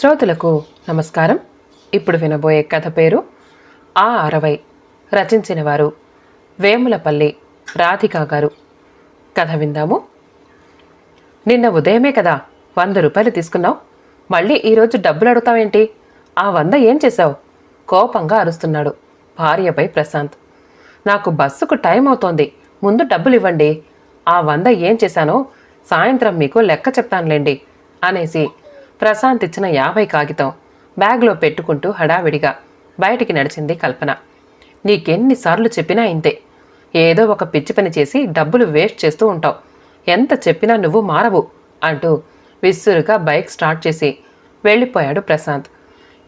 శ్రోతలకు నమస్కారం. ఇప్పుడు వినబోయే కథ పేరు ఆ అరవై. రచించిన వారు వేములపల్లి రాధికా గారు. కథ విందాము. నిన్న ఉదయమే కదా వంద రూపాయలు తీసుకున్నావు. మళ్ళీ ఈరోజు డబ్బులు అడుగుతావేంటి? ఆ వంద ఏం చేశావు? కోపంగా అరుస్తున్నాడు భార్యపై ప్రశాంత్. నాకు బస్సుకు టైం అవుతోంది. ముందు డబ్బులు ఇవ్వండి. ఆ వంద ఏం చేశానో సాయంత్రం మీకు లెక్క చెప్తానులేండి అనేసి ప్రశాంత్ ఇచ్చిన యాభై కాగితం బ్యాగ్లో పెట్టుకుంటూ హడావిడిగా బయటికి నడిచింది కల్పన. నీకెన్నిసార్లు చెప్పినా ఇంతే. ఏదో ఒక పిచ్చి పని చేసి డబ్బులు వేస్ట్ చేస్తూ ఉంటావు. ఎంత చెప్పినా నువ్వు మారవు అంటూ విస్సురుగా బైక్ స్టార్ట్ చేసి వెళ్ళిపోయాడు ప్రశాంత్.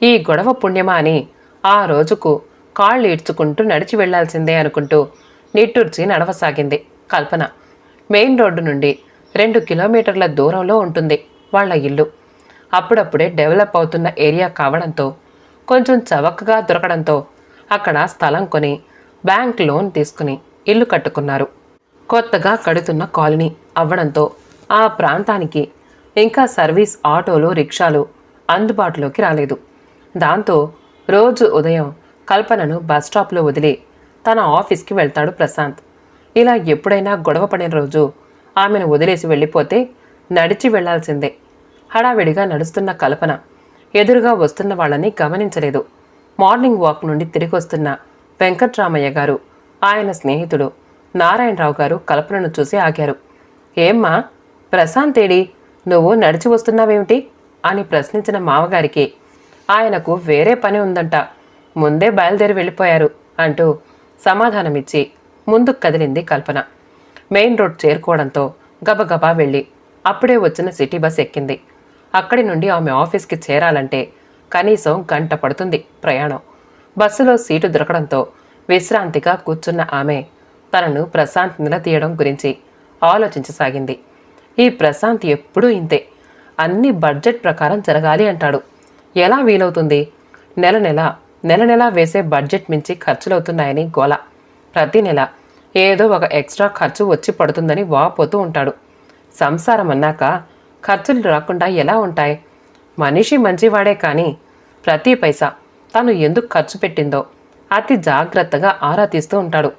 ఈ గొడవ పుణ్యమా అని ఆ రోజుకు కాళ్ళు ఈడ్చుకుంటూ నడిచి వెళ్ళాల్సిందే అనుకుంటూ నిట్టూర్చి నడవసాగింది కల్పన. మెయిన్ రోడ్డు నుండి రెండు కిలోమీటర్ల దూరంలో ఉంటుంది వాళ్ళ ఇల్లు. అప్పుడప్పుడే డెవలప్ అవుతున్న ఏరియా కావడంతో కొంచెం చవకగా దొరకడంతో అక్కడ స్థలం కొని బ్యాంక్ లోన్ తీసుకుని ఇల్లు కట్టుకున్నారు. కొత్తగా కడుతున్న కాలనీ అవ్వడంతో ఆ ప్రాంతానికి ఇంకా సర్వీస్ ఆటోలు రిక్షాలు అందుబాటులోకి రాలేదు. దాంతో రోజు ఉదయం కల్పనను బస్ స్టాప్లో వదిలి తన ఆఫీస్కి వెళ్తాడు ప్రశాంత్. ఇలా ఎప్పుడైనా గొడవ పడిన రోజు ఆమెను వదిలేసి వెళ్ళిపోతే నడిచి వెళ్ళాల్సిందే. హడావిడిగా నడుస్తున్న కల్పన. ఎదురుగా వస్తున్న వాళ్ళని గమనించలేదు. మార్నింగ్ వాక్ నుండి తిరిగి వస్తున్న వెంకట్రామయ్య గారు ఆయన స్నేహితుడు నారాయణరావు గారు కల్పనను చూసి ఆగారు. ఏమ్మా ప్రశాంత్ ఏడి నువ్వు నడిచి వస్తున్నావేమిటి? అని ప్రశ్నించిన మామగారికి. ఆయనకు వేరే పని ఉందంట. ముందే బయలుదేరి వెళ్ళిపోయారు అంటూ సమాధానమిచ్చి ముందుకు కదిలింది కల్పన. మెయిన్ రోడ్ చేరుకోవడంతో గబగబా వెళ్ళి అప్పుడే వచ్చిన సిటీ బస్ ఎక్కింది. అక్కడి నుండి ఆమె ఆఫీస్కి చేరాలంటే కనీసం గంట పడుతుంది ప్రయాణం. బస్సులో సీటు దొరకడంతో విశ్రాంతిగా కూర్చున్న ఆమె తనను ప్రశాంత్ నిలదీయడం గురించి ఆలోచించసాగింది. ఈ ప్రశాంత్ ఎప్పుడూ ఇంతే. అన్ని బడ్జెట్ ప్రకారం జరగాలి అంటాడు. ఎలా వీలవుతుంది? నెల నెల నెల నెల వేసే బడ్జెట్ మించి ఖర్చులవుతున్నాయని గోల. ప్రతి నెల ఏదో ఒక ఎక్స్ట్రా ఖర్చు వచ్చి పడుతుందని వాపోతూ ఉంటాడు. సంసారం అన్నాక ఖర్చులు రాకుండా ఎలా ఉంటాయి? మనిషి మంచివాడే కానీ ప్రతి పైసా తను ఎందుకు ఖర్చు పెట్టిందో అతి జాగ్రత్తగా ఆరా తీస్తూ ఉంటాడు.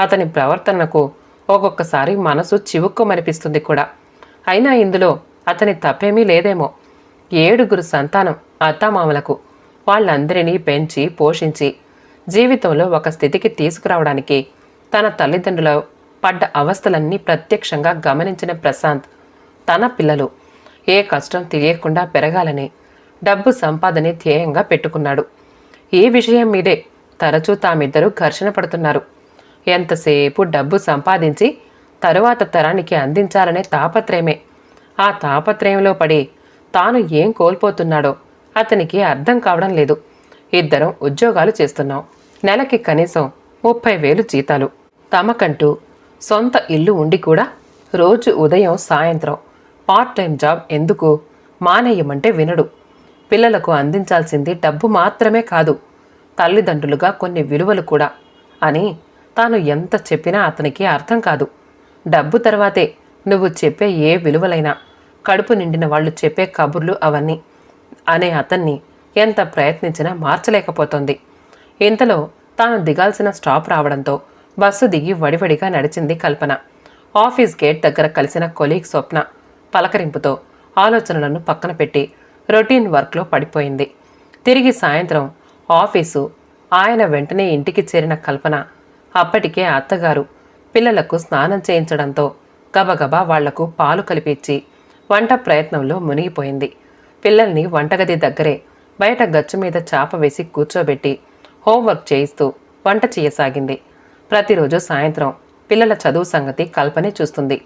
అతని ప్రవర్తనకు ఒక్కొక్కసారి మనసు చివుక్కుమనిపిస్తుంది కూడా. అయినా ఇందులో అతని తప్పేమీ లేదేమో. ఏడుగురు సంతానం అత్తామామలకు వాళ్ళందరినీ పెంచి పోషించి జీవితంలో ఒక స్థితికి తీసుకురావడానికి తన తల్లిదండ్రుల పడ్డ అవస్థలన్నీ ప్రత్యక్షంగా గమనించిన ప్రశాంత్ తన పిల్లలు ఏ కష్టం తెలియకుండా పెరగాలని డబ్బు సంపాదనే ధ్యేయంగా పెట్టుకున్నాడు. ఈ విషయం మీదే తరచూ తామిద్దరూ ఘర్షణ పడుతున్నారు. ఎంతసేపు డబ్బు సంపాదించి తరువాత తరానికి అందించాలనే తాపత్రయమే. ఆ తాపత్రయంలో పడి తాను ఏం కోల్పోతున్నాడో అతనికి అర్థం కావడం లేదు. ఇద్దరం ఉద్యోగాలు చేస్తున్నాం. నెలకి కనీసం ముప్పై వేలు జీతాలు. తమకంటూ సొంత ఇల్లు ఉండి కూడా రోజు ఉదయం సాయంత్రం పార్ట్ టైం జాబ్ ఎందుకు? మానేయమంటే వినడు. పిల్లలకు అందించాల్సింది డబ్బు మాత్రమే కాదు తల్లిదండ్రులుగా కొన్ని విలువలు కూడా అని తాను ఎంత చెప్పినా అతనికి అర్థం కాదు. డబ్బు తర్వాతే నువ్వు చెప్పే ఏ విలువలైనా కడుపు నిండిన వాళ్ళు చెప్పే కబుర్లు అవన్నీ అనే అతన్ని ఎంత ప్రయత్నించినా మార్చలేకపోతోంది. ఇంతలో తాను దిగాల్సిన స్టాప్ రావడంతో బస్సు దిగి వడివడిగా నడిచింది కల్పన. ఆఫీస్ గేట్ దగ్గర కలిసిన కొలీగ్ స్వప్న. పలకరింపుతో ఆలోచనలను పక్కన పెట్టి రొటీన్ వర్క్లో పడిపోయింది. తిరిగి సాయంత్రం ఆఫీసు ఆయన వెంటనే ఇంటికి చేరిన కల్పన అప్పటికే అత్తగారు పిల్లలకు స్నానం చేయించడంతో గబగబా వాళ్ళకు పాలు కలిపిచ్చి వంట ప్రయత్నంలో మునిగిపోయింది. పిల్లల్ని వంటగది దగ్గరే బయట గచ్చు మీద చాప వేసి కూర్చోబెట్టి హోంవర్క్ చేయిస్తూ వంట చేయసాగింది. ప్రతిరోజు సాయంత్రం పిల్లల చదువు సంగతి కల్పనే చూస్తుంది.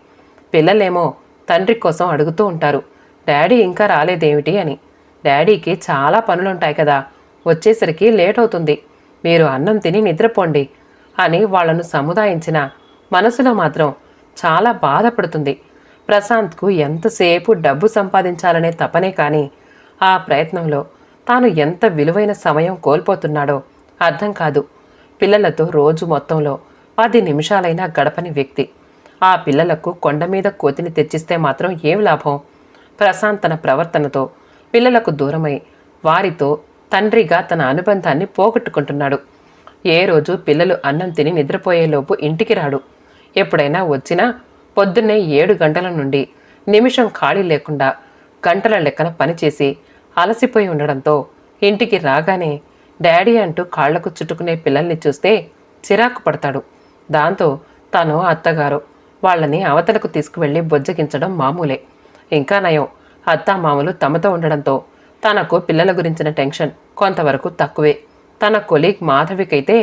పిల్లలేమో తండ్రి కోసం అడుగుతూ ఉంటారు. డాడీ ఇంకా రాలేదేమిటి అని. డాడీకి చాలా పనులుంటాయి కదా. వచ్చేసరికి లేట్ అవుతుంది మీరు అన్నం తిని నిద్రపోండి అని వాళ్ళను సముదాయించిన మనసులో మాత్రం చాలా బాధపడుతుంది. ప్రశాంత్కు ఎంతసేపు డబ్బు సంపాదించాలనే తపనే కానీ ఆ ప్రయత్నంలో తాను ఎంత విలువైన సమయం కోల్పోతున్నాడో అర్థం కాదు. పిల్లలతో రోజు మొత్తంలో పది నిమిషాలైనా గడపని వ్యక్తి. ఆ పిల్లలకు కొండ మీద కోతిని తెచ్చిస్తే మాత్రం ఏం లాభం? ప్రశాంత్ తన ప్రవర్తనతో పిల్లలకు దూరమై వారితో తండ్రిగా తన అనుబంధాన్ని పోగొట్టుకుంటున్నాడు. ఏ రోజు పిల్లలు అన్నం తిని నిద్రపోయేలోపు ఇంటికి రాడు. ఎప్పుడైనా వచ్చినా పొద్దున్నే ఏడు గంటల నుండి నిమిషం ఖాళీ లేకుండా గంటల లెక్కన పనిచేసి అలసిపోయి ఉండడంతో ఇంటికి రాగానే డాడీ అంటూ కాళ్ళకు చుట్టుకునే పిల్లల్ని చూస్తే చిరాకు పడతాడు. దాంతో తను అత్తగారు వాళ్ళని అవతలకు తీసుకువెళ్ళి బొజ్జగించడం మామూలే. ఇంకా నయం. అత్తామామలు తమతో ఉండడంతో తనకు పిల్లల గురించిన టెన్షన్ కొంతవరకు తక్కువే. తన కొలీగ్ మాధవికైతే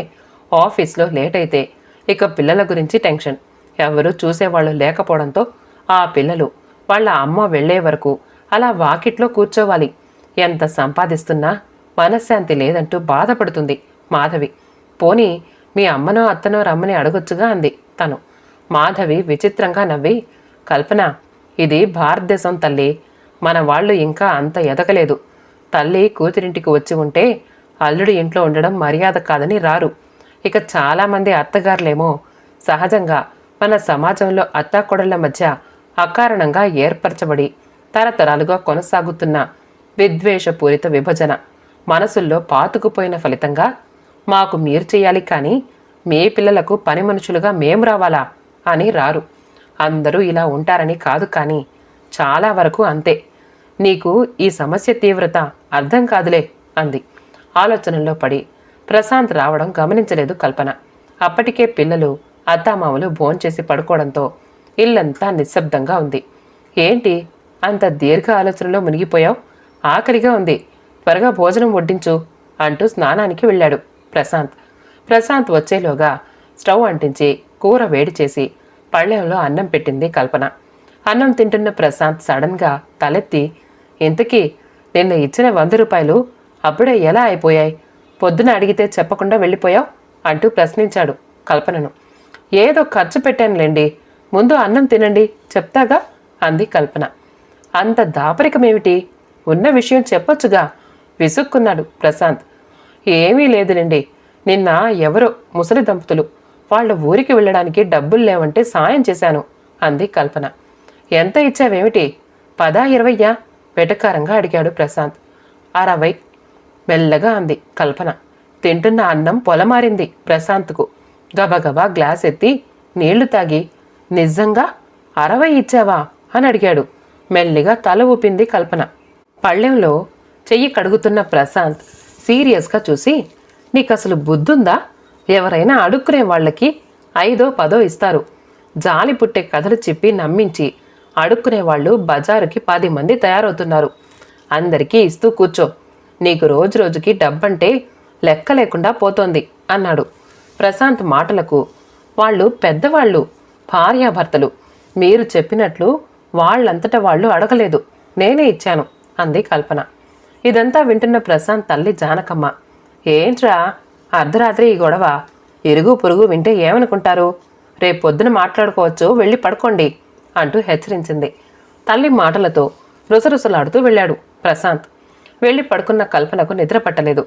ఆఫీస్లో లేట్ అయితే ఇక పిల్లల గురించి టెన్షన్. ఎవరు చూసేవాళ్ళు లేకపోవడంతో ఆ పిల్లలు వాళ్ళ అమ్మ వెళ్ళే వరకు అలా వాకిట్లో కూర్చోవాలి. ఎంత సంపాదిస్తున్నా మనశ్శాంతి లేదంటూ బాధపడుతుంది మాధవి. పోనీ మీ అమ్మనో అత్తనో రమ్మని అడగొచ్చుగా అంది తను. మాధవి విచిత్రంగా నవ్వి కల్పన ఇది భారతదేశం తల్లి. మన వాళ్ళు ఇంకా అంత ఎదగలేదు. తల్లి కూతురింటికి వచ్చి ఉంటే అల్లుడి ఇంట్లో ఉండడం మర్యాద కాదని రారు. ఇక చాలామంది అత్తగారులేమో సహజంగా మన సమాజంలో అత్తాకొడళ్ళ మధ్య అకారణంగా ఏర్పరచబడి తరతరాలుగా కొనసాగుతున్న విద్వేషపూరిత విభజన మనసుల్లో పాతుకుపోయిన ఫలితంగా మాకు మీరు చేయాలి కానీ మీ పిల్లలకు పని మనుషులుగా మేము రావాలా? అని రారు. అందరూ ఇలా ఉంటారని కాదు కానీ చాలా వరకు అంతే. నీకు ఈ సమస్య తీవ్రత అర్థం కాదులే అంది. ఆలోచనల్లో పడి ప్రశాంత్ రావడం గమనించలేదు కల్పన. అప్పటికే పిల్లలు అత్తామామలు భోంచేసి పడుకోవడంతో ఇల్లంతా నిశ్శబ్దంగా ఉంది. ఏంటి? అంత దీర్ఘ ఆలోచనలో మునిగిపోయావు? ఆఖరిగా ఉంది. త్వరగా భోజనం వడ్డించు అంటూ స్నానానికి వెళ్ళాడు ప్రశాంత్. ప్రశాంత్ వచ్చేలోగా స్టవ్ అంటించి కూర వేడి చేసి పళ్ళెంలో అన్నం పెట్టింది కల్పన. అన్నం తింటున్న ప్రశాంత్ సడన్గా తలెత్తి ఇంతకీ నిన్న ఇచ్చిన వంద రూపాయలు అప్పుడే ఎలా అయిపోయాయి? పొద్దున అడిగితే చెప్పకుండా వెళ్ళిపోయావు? అంటూ ప్రశ్నించాడు కల్పనను. ఏదో ఖర్చు పెట్టానులేండి ముందు అన్నం తినండి. చెప్తాగా? అంది కల్పన. అంత దాపరికమేమిటి? ఉన్న విషయం చెప్పొచ్చుగా విసుక్కున్నాడు ప్రశాంత్. ఏమీ లేదులేండి నిన్న ఎవరో ముసలి దంపతులు వాళ్ళ ఊరికి వెళ్ళడానికి డబ్బులు లేవంటే సాయం చేశాను అంది కల్పన. ఎంత ఇచ్చావేమిటి? పదా ఇరవయ్యా? వెటకారంగా అడిగాడు ప్రశాంత్. అరవై మెల్లగా అంది కల్పన. తింటున్న అన్నం పొలమారింది ప్రశాంత్కు. గబగబా గ్లాస్ ఎత్తి నీళ్ళు తాగి నిజంగా అరవై ఇచ్చావా? అని అడిగాడు. మెల్లిగా తల ఊపింది కల్పన. పళ్ళెంలో చెయ్యి కడుగుతున్న ప్రశాంత్ సీరియస్గా చూసి నీకసలు బుద్ధుందా? ఎవరైనా అడుక్కునే వాళ్ళకి ఐదో పదో ఇస్తారు. జాలి పుట్టే కథలు చెప్పి నమ్మించి అడుక్కునే వాళ్ళు బజారుకి పది మంది తయారవుతున్నారు. అందరికీ ఇస్తూ కూర్చో. నీకు రోజు రోజుకి డబ్బంటే లెక్క లేకుండా పోతోంది అన్నాడు. ప్రశాంత్ మాటలకు వాళ్ళు పెద్దవాళ్ళు భార్యాభర్తలు. మీరు చెప్పినట్లు వాళ్ళంతట వాళ్ళు అడగలేదు. నేనే ఇచ్చాను అంది కల్పన. ఇదంతా వింటున్న ప్రశాంత్ తల్లి జానకమ్మ. ఏంట్రా అర్ధరాత్రి ఈ గొడవ. ఇరుగు పొరుగు వింటే ఏమనుకుంటారు? రేపు పొద్దున మాట్లాడుకోవచ్చు వెళ్ళి పడుకోండి అంటూ హెచ్చరించింది. తల్లి మాటలతో రుసరుసలాడుతూ వెళ్ళాడు ప్రశాంత్. వెళ్ళి పడుకున్న కల్పనకు నిద్ర పట్టలేదు.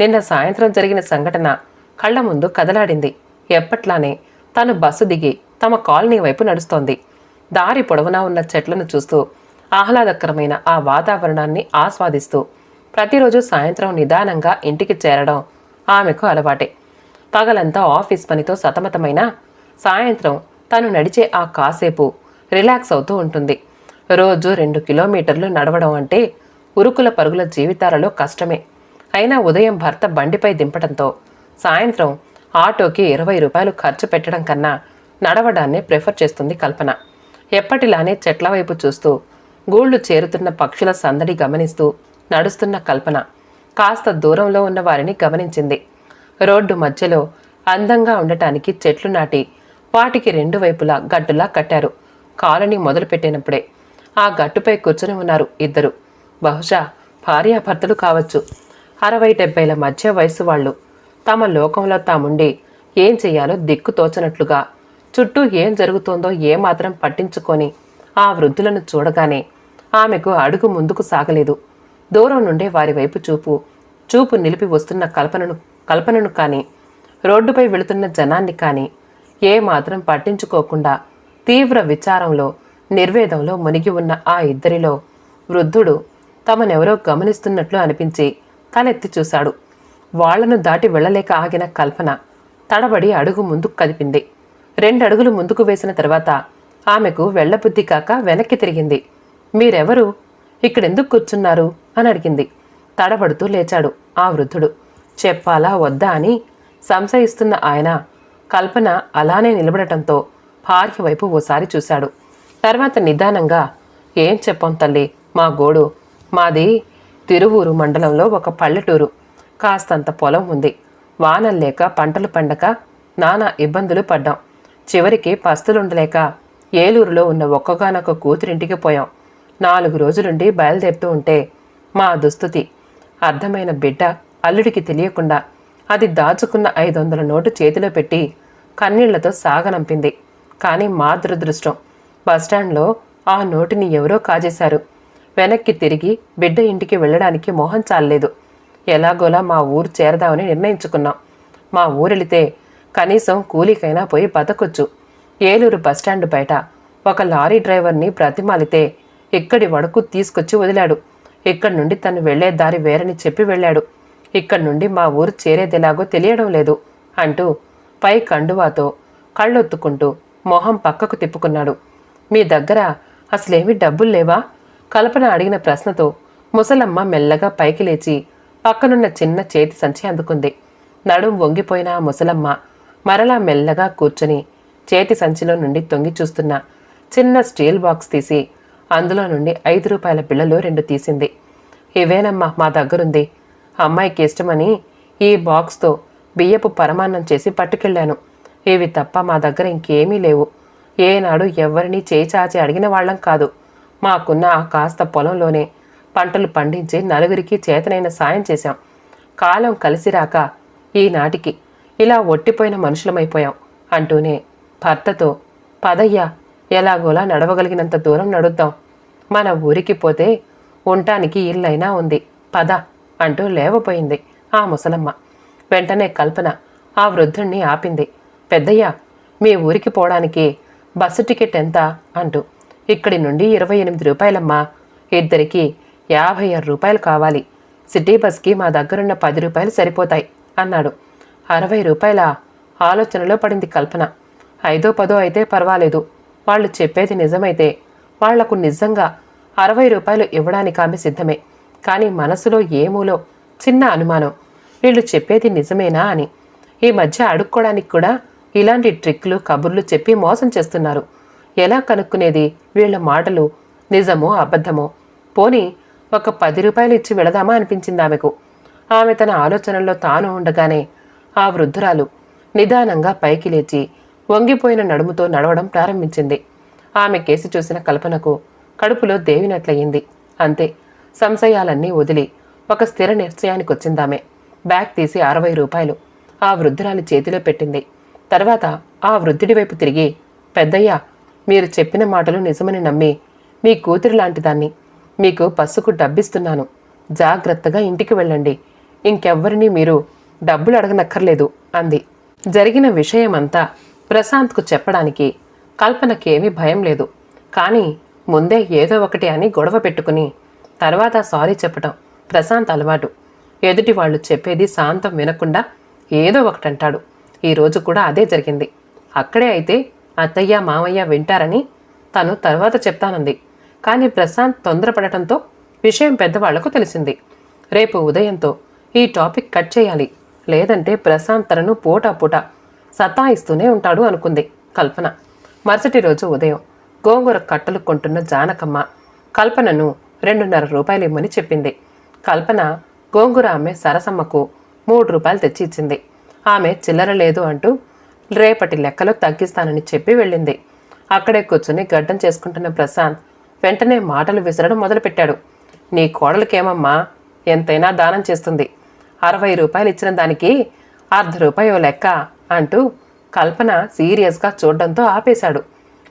నిన్న సాయంత్రం జరిగిన సంఘటన కళ్ళ ముందు కదలాడింది. ఎప్పట్లానే తను బస్సు దిగి తమ కాలనీ వైపు నడుస్తోంది. దారి పొడవునా ఉన్న చెట్లను చూస్తూ ఆహ్లాదకరమైన ఆ వాతావరణాన్ని ఆస్వాదిస్తూ ప్రతిరోజు సాయంత్రం నిదానంగా ఇంటికి చేరడం ఆమెకు అలవాటే. పగలంతా ఆఫీస్ పనితో సతమతమైన సాయంత్రం తను నడిచే ఆ కాసేపు రిలాక్స్ అవుతూ ఉంటుంది. రోజు రెండు కిలోమీటర్లు నడవడం అంటే ఉరుకుల పరుగుల జీవితాలలో కష్టమే. అయినా ఉదయం భర్త బండిపై దింపడంతో సాయంత్రం ఆటోకి ఇరవై రూపాయలు ఖర్చు పెట్టడం కన్నా నడవడాన్నే ప్రిఫర్ చేస్తుంది కల్పన. ఎప్పటిలానే చెట్ల వైపు చూస్తూ గూళ్ళు చేరుతున్న పక్షుల సందడి గమనిస్తూ నడుస్తున్న కల్పన. కాస్త దూరంలో ఉన్న వారిని గమనించింది. రోడ్డు మధ్యలో అందంగా ఉండటానికి చెట్లు నాటి వాటికి రెండు వైపులా గట్టులా కట్టారు. కాలనీ మొదలుపెట్టినప్పుడే ఆ గట్టుపై కూర్చొని ఉన్నారు ఇద్దరు. బహుశా భార్యాభర్తలు కావచ్చు. అరవై డెబ్బైల మధ్య వయసు వాళ్ళు. తమ లోకంలో తాముండి ఏం చేయాలో దిక్కు తోచనట్లుగా. చుట్టూ ఏం జరుగుతోందో ఏమాత్రం పట్టించుకొని ఆ వృద్ధులను చూడగానే ఆమెకు అడుగు ముందుకు సాగలేదు. దూరం నుండే వారి వైపు చూపు. చూపు నిలిపి వస్తున్న కల్పనను కల్పనను కానీ రోడ్డుపై వెళుతున్న జనాన్ని కానీ ఏమాత్రం పట్టించుకోకుండా తీవ్ర విచారంలో నిర్వేదంలో మునిగి ఉన్న ఆ ఇద్దరిలో వృద్ధుడు తమనెవరో గమనిస్తున్నట్లు అనిపించి తలెత్తి చూశాడు. వాళ్ళను దాటి వెళ్ళలేక ఆగిన కల్పన తడబడి అడుగు ముందుకు కదిపింది. రెండు అడుగులు ముందుకు వేసిన తర్వాత ఆమెకు వెళ్ళబుద్ధి కాక వెనక్కి తిరిగింది. మీరెవరు? ఇక్కడెందుకు కూర్చున్నారు? అని అడిగింది. తడబడుతూ లేచాడు ఆ వృద్ధుడు. చెప్పాలా వద్దా అని సంశయిస్తున్న ఆయన కల్పన అలానే నిలబడటంతో భార్య వైపు ఓసారి చూశాడు. తర్వాత నిదానంగా ఏం చెప్పాం తల్లి మా గోడు. మాది తిరువూరు మండలంలో ఒక పల్లెటూరు. కాస్తంత పొలం ఉంది. వానలు లేక పంటలు పండక నానా ఇబ్బందులు పడ్డాం. చివరికి పస్తులుండలేక ఏలూరులో ఉన్న ఒక్కగానొక్క కూతురింటికి పోయాం. నాలుగు రోజులుండి బయలుదేరుతూ ఉంటే మా దుస్థుతి అర్థమైన బిడ్డ అల్లుడికి తెలియకుండా అది దాచుకున్న ఐదు వందల నోటు చేతిలో పెట్టి కన్నీళ్ళతో సాగనంపింది. కానీ మా దురదృష్టం బస్టాండ్లో ఆ నోటిని ఎవరో కాజేశారు. వెనక్కి తిరిగి బిడ్డ ఇంటికి వెళ్ళడానికి మోహం చాలలేదు. ఎలాగోలా మా ఊరు చేరదామని నిర్ణయించుకున్నాం. మా ఊరెళితే కనీసం కూలికైనా పోయి బతకొచ్చు. ఏలూరు బస్టాండ్ బయట ఒక లారీ డ్రైవర్ని బ్రతిమాలితే ఇక్కడి వరకు తీసుకొచ్చి వదిలాడు? ఇక్కడి నుండి తను వెళ్ళే దారి వేరని చెప్పి వెళ్ళాడు. ఇక్కడి నుండి మా ఊరు చేరేదెలాగో తెలియడం లేదు అంటూ పై కండువాతో కళ్ళొత్తుకుంటూ మొహం పక్కకు తిప్పుకున్నాడు. మీ దగ్గర అసలేమి డబ్బులు లేవా? కల్పన అడిగిన ప్రశ్నతో ముసలమ్మ మెల్లగా పైకి లేచి పక్కనున్న చిన్న చేతి సంచి అందుకుంది. నడుం వంగిపోయిన ఆ ముసలమ్మ మరలా మెల్లగా కూర్చుని చేతి సంచిలో నుండి తొంగి చూస్తున్న చిన్న స్టీల్ బాక్స్ తీసి అందులో నుండి ఐదు రూపాయల బిళ్ళలు రెండు తీసింది. ఇవేనమ్మా మా దగ్గరుంది. అమ్మాయికి ఇష్టమని ఈ బాక్స్తో బియ్యపు పరమాన్నం చేసి పట్టుకెళ్ళాను. ఇవి తప్ప మా దగ్గర ఇంకేమీ లేవు. ఏనాడు ఎవరిని చేచాచి అడిగిన వాళ్ళం కాదు. మాకున్న ఆ కాస్త పొలంలోనే పంటలు పండించి నలుగురికి చేతనైన సాయం చేశాం. కాలం కలిసి రాక ఈనాటికి ఇలా ఒట్టిపోయిన మనుషులమైపోయాం అంటూనే భర్తతో పదయ్యా ఎలాగోలా నడవగలిగినంత దూరం నడుద్దాం. మన ఊరికి పోతే ఉండటానికి ఇల్లైనా ఉంది. పద అంటూ లేవపోయింది ఆ ముసలమ్మ. వెంటనే కల్పన ఆ వృద్ధుణ్ణి ఆపింది. పెద్దయ్య మీ ఊరికి పోవడానికి బస్సు టికెట్ ఎంత? అంటూ. ఇక్కడి నుండి ఇరవై ఎనిమిది రూపాయలమ్మా. ఇద్దరికి యాభై ఆరు రూపాయలు కావాలి. సిటీ బస్కి మా దగ్గరున్న పది రూపాయలు సరిపోతాయి అన్నాడు. అరవై రూపాయల ఆలోచనలో పడింది కల్పన. ఐదో పదో అయితే పర్వాలేదు. వాళ్ళు చెప్పేది నిజమైతే వాళ్ళకు నిజంగా అరవై రూపాయలు ఇవ్వడానికి ఆమె సిద్ధమే. కానీ మనసులో ఏమూలో చిన్న అనుమానం. వీళ్ళు చెప్పేది నిజమేనా అని. ఈ మధ్య అడుక్కోవడానికి కూడా ఇలాంటి ట్రిక్లు కబుర్లు చెప్పి మోసం చేస్తున్నారు. ఎలా కనుక్కునేది? వీళ్ళ మాటలు నిజమో అబద్ధమో? పోని ఒక పది రూపాయలు ఇచ్చి వెళదామా అనిపించింది ఆమెకు. ఆమె తన ఆలోచనల్లో తాను ఉండగానే ఆ వృద్ధురాలు నిదానంగా పైకి లేచి వంగిపోయిన నడుముతో నడవడం ప్రారంభించింది. ఆమె కేసి చూసిన కల్పనకు కడుపులో దేవినట్లయింది. అంతే సంశయాలన్నీ వదిలి ఒక స్థిర నిశ్చయానికొచ్చిందామె. బ్యాగ్ తీసి అరవై రూపాయలు ఆ వృద్ధురాలి చేతిలో పెట్టింది. తర్వాత ఆ వృద్ధుడి వైపు తిరిగి పెద్దయ్య మీరు చెప్పిన మాటలు నిజమని నమ్మి మీ కూతురు లాంటిదాన్ని మీకు పసుకు డబ్బిస్తున్నాను. జాగ్రత్తగా ఇంటికి వెళ్ళండి. ఇంకెవ్వరినీ మీరు డబ్బులు అడగనక్కర్లేదు అంది. జరిగిన విషయమంతా ప్రశాంత్కు చెప్పడానికి కల్పనకి ఏమీ భయం లేదు. కానీ ముందే ఏదో ఒకటి అని గొడవ పెట్టుకుని తర్వాత సారీ చెప్పటం ప్రశాంత్ అలవాటు. ఎదుటి వాళ్ళు చెప్పేది శాంతం వినకుండా ఏదో ఒకటి అంటాడు ఈరోజు కూడా అదే జరిగింది. అక్కడే అయితే అత్తయ్య మామయ్య వింటారని తను తర్వాత చెప్తానంది. కానీ ప్రశాంత్ తొందరపడటంతో విషయం పెద్దవాళ్ళకు తెలిసింది. రేపు ఉదయంతో ఈ టాపిక్ కట్ చేయాలి. లేదంటే ప్రశాంత్ తనను పూట పూట సతాయిస్తూనే ఉంటాడు అనుకుంది కల్పన. మరుసటి రోజు ఉదయం గోంగూర కట్టలు కొంటున్న జానకమ్మ కల్పనను రెండున్నర రూపాయలు ఇమ్మని చెప్పింది. కల్పన గోంగూర ఆమె సరసమ్మకు మూడు రూపాయలు తెచ్చి ఇచ్చింది. ఆమె చిల్లర లేదు అంటూ రేపటి లెక్కలో తగ్గిస్తానని చెప్పి వెళ్ళింది. అక్కడే కూర్చుని గడ్డం చేసుకుంటున్న ప్రశాంత్ వెంటనే మాటలు విసరడం మొదలుపెట్టాడు. నీ కోడలికేమమ్మా? ఎంతైనా దానం చేస్తుంది. అరవై రూపాయలు ఇచ్చిన దానికి అర్ధ రూపాయో లెక్క అంటూ కల్పన సీరియస్గా చూడడంతో ఆపేశాడు.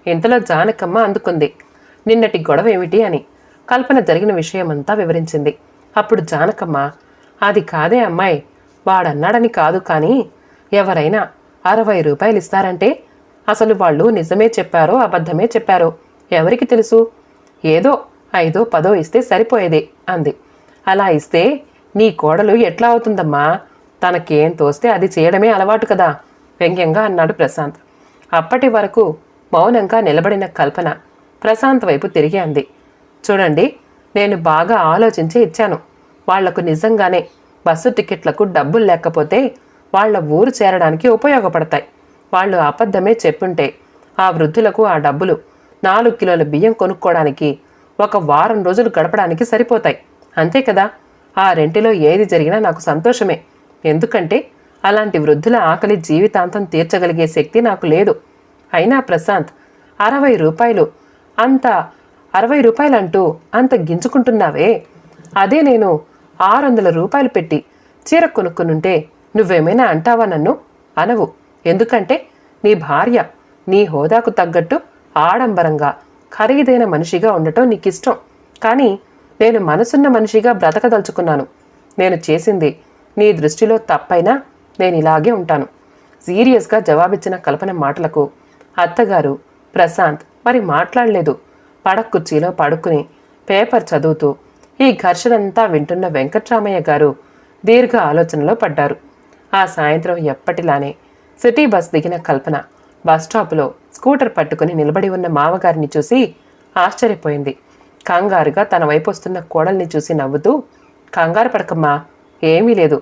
ఇంతలో జానకమ్మ అందుకుంది. నిన్నటి గొడవ ఏమిటి అని కల్పన జరిగిన విషయమంతా వివరించింది. అప్పుడు జానకమ్మ అది కాదే అమ్మాయి వాడన్నాడని కాదు కానీ ఎవరైనా అరవై రూపాయలు ఇస్తారంటే అసలు వాళ్ళు నిజమే చెప్పారో అబద్ధమే చెప్పారో ఎవరికి తెలుసు? ఏదో ఐదో పదో ఇస్తే సరిపోయేది అంది. అలా ఇస్తే నీ కోడలు ఎట్లా అవుతుందమ్మా? తనకేం తోస్తే అది చేయడమే అలవాటు కదా? వ్యంగ్యంగా అన్నాడు ప్రశాంత్. అప్పటి వరకు మౌనంగా నిలబడిన కల్పన ప్రశాంత్ వైపు తిరిగి అంది. చూడండి నేను బాగా ఆలోచించి ఇచ్చాను. వాళ్ళకు నిజంగానే బస్సు టికెట్లకు డబ్బులు లేకపోతే వాళ్ళ ఊరు చేరడానికి ఉపయోగపడతాయి. వాళ్ళు అబద్ధమే చెప్పుంటే ఆ వృద్ధులకు ఆ డబ్బులు నాలుగు కిలోల బియ్యం కొనుక్కోవడానికి ఒక వారం రోజులు గడపడానికి సరిపోతాయి. అంతే కదా? ఆ రెంటిలో ఏది జరిగినా నాకు సంతోషమే. ఎందుకంటే అలాంటి వృద్ధుల ఆకలి జీవితాంతం తీర్చగలిగే శక్తి నాకు లేదు. అయినా ప్రశాంత్ అరవై రూపాయలు అంత అరవై రూపాయలంటూ అంత గింజుకుంటున్నావే? అదే నేను ఆరు వందల రూపాయలు పెట్టి చీర కొనుక్కునుంటే నువ్వేమైనా అంటావా నన్ను? అనవు. ఎందుకంటే నీ భార్య నీ హోదాకు తగ్గట్టు ఆడంబరంగా ఖరీదైన మనిషిగా ఉండటం నీకిష్టం. కానీ నేను మనసున్న మనిషిగా బ్రతకదలుచుకున్నాను. నేను చేసింది నీ దృష్టిలో తప్పైనా నేను ఇలాగే ఉంటాను. సీరియస్గా జవాబిచ్చిన కల్పన మాటలకు అత్తగారు ప్రశాంత్ మరి మాట్లాడలేదు. పడకుచ్చీలో పడుకుని పేపర్ చదువుతూ ఈ ఘర్షణంతా వింటున్న వెంకట్రామయ్య గారు దీర్ఘ ఆలోచనలో పడ్డారు. ఆ సాయంత్రం ఎప్పటిలానే సిటీ బస్ దిగిన కల్పన బస్ స్టాప్లో స్కూటర్ పట్టుకుని నిలబడి ఉన్న మామగారిని చూసి ఆశ్చర్యపోయింది. కంగారుగా తన వైపు వస్తున్న కోడల్ని చూసి నవ్వుతూ కంగారు పడకమ్మా ఏమీ లేదు.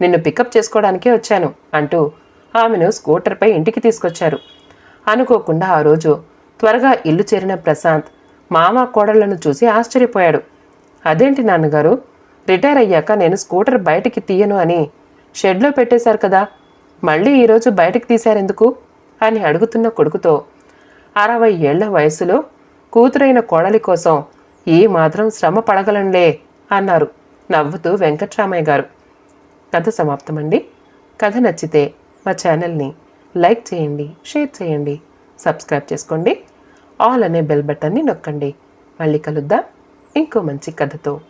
నిన్ను పికప్ చేసుకోవడానికే వచ్చాను అంటూ ఆమెను స్కూటర్పై ఇంటికి తీసుకొచ్చారు. అనుకోకుండా ఆ రోజు త్వరగా ఇల్లు చేరిన ప్రశాంత్ మామ కోడళ్ళను చూసి ఆశ్చర్యపోయాడు. అదేంటి నాన్నగారు? రిటైర్ అయ్యాక నేను స్కూటర్ బయటికి తీయను అని షెడ్లో పెట్టేశారు కదా. మళ్ళీ ఈరోజు బయటకు తీశారెందుకు? అని అడుగుతున్న కొడుకుతో అరవై ఏళ్ళ వయసులో కూతురైన కోడలి కోసం ఏమాత్రం మాత్రం శ్రమ పడగలంలే అన్నారు. నవ్వుతూ వెంకట్రామయ్య గారు. కథ సమాప్తమండి. కథ నచ్చితే మా ఛానల్ని లైక్ చేయండి షేర్ చేయండి సబ్స్క్రైబ్ చేసుకోండి. ఆల్ అనే బెల్ బటన్ని నొక్కండి. మళ్ళీ కలుద్దాం. ఇంకో మంచి కథతో.